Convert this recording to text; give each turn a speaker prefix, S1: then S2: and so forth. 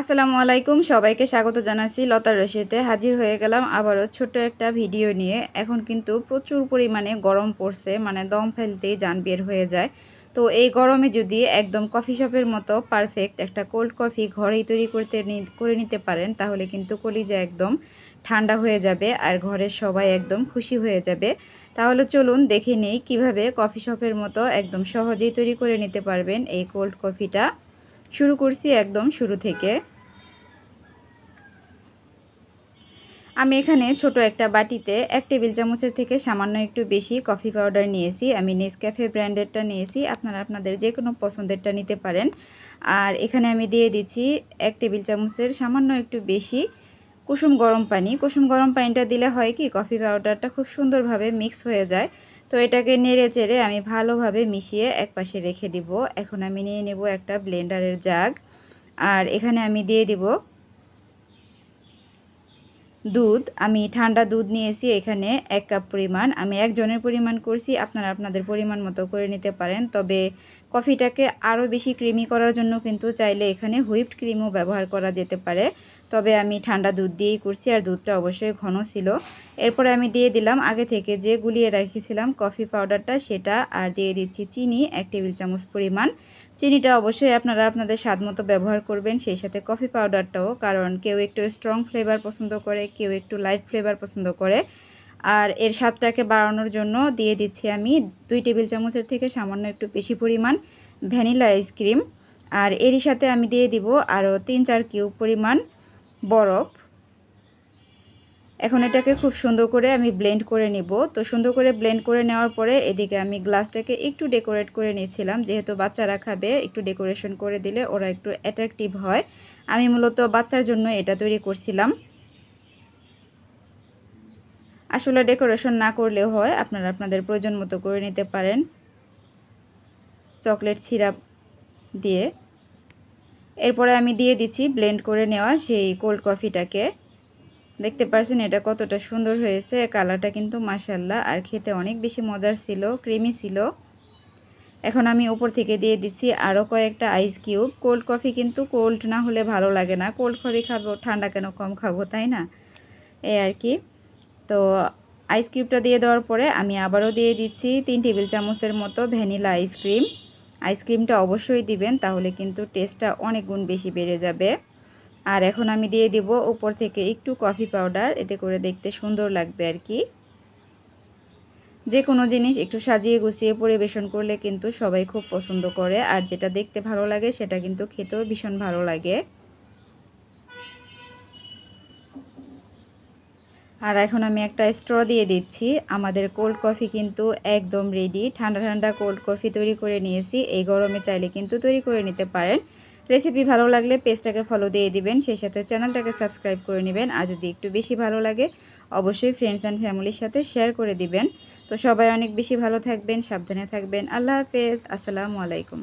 S1: আসসালামু আলাইকুম, সবাইকে স্বাগত জানাচ্ছি লতার রশিতে হাজির হয়ে গেলাম আবারও ছোট একটা ভিডিও নিয়ে। এখন কিন্তু প্রচুর পরিমাণে গরম পড়ছে মানে দম ফেলতেই যান বের হয়ে যায়। তো এই গরমে যদি একদম কফি শপের মতো পারফেক্ট একটা কোল্ড কফি ঘরেই তৈরি করতে করে নিতে পারেন, তাহলে কিন্তু কলিজা একদম ঠান্ডা হয়ে যাবে আর ঘরের সবাই একদম খুশি হয়ে যাবে। তাহলে চলুন দেখে নেই কীভাবে কফি শপের মতো একদম সহজেই তৈরি করে নিতে পারবেন এই কোল্ড কফিটা শুরু করছি একদম শুরু থেকে। আমি এখানে ছোট একটা বাটিতে এক টেবিল চামচের থেকে সামান্য একটু বেশি কফি পাউডার নিয়েছি। আমি নেসক্যাফে ব্র্যান্ডেরটা নিয়েছি। আপনারা আপনাদের যে কোনো পছন্দেরটা নিতে পারেন। আর এখানে আমি দিয়ে দিচ্ছি এক টেবিল চামচের সামান্য একটু বেশি কুসুম গরম পানি। কুসুম গরম পানিটা দিলে হয় কি, কফি পাউডারটা খুব সুন্দরভাবে মিক্স হয়ে যায়। তো এটাকে নেড়ে চেড়ে আমি ভালোভাবে মিশিয়ে এক পাশে রেখে দিব। এখন আমি নিয়ে নেব একটা ব্লেন্ডারের জাগ। আর এখানে আমি দিয়ে দিব দুধ। আমি ঠান্ডা দুধ নিয়েছি এখানে এক কাপ পরিমাণ। আমি একজনের পরিমাণ করছি, আপনারা আপনাদের পরিমাণ মতো করে নিতে পারেন। তবে কফিটাকে আরও বেশি ক্রিমি করার জন্য কিন্তু চাইলে এখানে হুইপড ক্রিমও ব্যবহার করা যেতে পারে। তবে আমি ঠান্ডা দুধ দিয়েই করছি আর দুধটা অবশ্যই ঘন ছিল। এরপরে আমি দিয়ে দিলাম আগে থেকে যে গুলিয়ে রেখেছিলাম কফি পাউডারটা সেটা আর দিয়ে দিচ্ছি চিনি, এক টেবিল চামচ পরিমাণ। চিনিটা অবশ্যই আপনারা আপনাদের স্বাদ মতো ব্যবহার করবেন, সেই সাথে কফি পাউডারটাও, কারণ কেউ একটু স্ট্রং ফ্লেভার পছন্দ করে, কেউ একটু লাইট ফ্লেভার পছন্দ করে। আর এর স্বাদটাকে বাড়ানোর জন্য দিয়ে দিচ্ছি আমি দুই টেবিল চামচের থেকে সামান্য একটু বেশি পরিমাণ ভ্যানিলা আইসক্রিম আর এরই সাথে আমি দিয়ে দিব আরও তিন চার কিউব পরিমাণ বরফ। এখন এটাকে খুব সুন্দর করে আমি ব্লেন্ড করে নিব। তো সুন্দর করে ব্লেন্ড করে নেওয়ার পরে এদিকে আমি গ্লাসটাকে একটু ডেকোরেট করে নিয়েছিলাম। যেহেতু বাচ্চারা খাবে, একটু ডেকোরেশন করে দিলে ওরা একটু অ্যাট্রাকটিভ হয়। আমি মূলত বাচ্চার জন্য এটা তৈরি করছিলাম। আসলে ডেকোরেশন না করলেও হয়, আপনারা আপনাদের প্রয়োজন মতো করে নিতে পারেন। চকলেট সিরাপ দিয়ে। এরপরে আমি দিয়ে দিচ্ছি ব্লেন্ড করে নেওয়া সেই কোল্ড কফিটাকে দেখতে পাচ্ছেন এটা কতটা সুন্দর হয়েছে কালারটা কিন্তু মাসাল্লাহ আর খেতে অনেক বেশি মজার ছিল ক্রিমি ছিল। এখন আমি উপর থেকে দিয়ে দিচ্ছি আরও কয়েকটা আইস কিউব কোল্ড কফি কিন্তু কোল্ড না হলে ভালো লাগে না কোল্ড কফি খাব, ঠান্ডা কেন কম খাব, তাই না? এই আর কি। তো আইস কিউবটা দিয়ে দেওয়ার পরে আমি আবারও দিয়ে দিচ্ছি তিন টেবিল চামচের মতো ভ্যানিলা আইসক্রিম আইসক্রিমটা অবশ্যই দিবেন, তাহলে কিন্তু টেস্টটা অনেক গুণ বেশি বেড়ে যাবে। আর এখন আমি দিয়ে দিব উপর থেকে একটু কফি পাউডার, এতে করে দেখতে সুন্দর লাগবে আর কি। যে কোনো জিনিস একটু সাজিয়ে গুছিয়ে পরিবেশন করলে কিন্তু সবাই খুব পছন্দ করে, আর যেটা দেখতে ভালো লাগে সেটা কিন্তু খেতেও ভীষণ ভালো লাগে। আর এখন আমি একটা স্ট্র দিয়ে দিচ্ছি। আমাদের কোল্ড কফি কিন্তু একদম রেডি ঠান্ডা ঠান্ডা কোল্ড কফি তৈরি করে নিয়েছি। এই গরমে চাইলে কিন্তু তৈরি করে নিতে পারেন। রেসিপি ভালো লাগলে পেজটাকে ফলো দিয়ে দিবেন। সেই সাথে চ্যানেলটাকে সাবস্ক্রাইব করে নেবেন। আর যদি একটু বেশি ভালো লাগে, অবশ্যই ফ্রেন্ডস অ্যান্ড ফ্যামিলির সাথে শেয়ার করে দিবেন। তো সবাই অনেক বেশি ভালো থাকবেন, সাবধানে থাকবেন। আল্লাহ হাফেজ। আসসালামু আলাইকুম।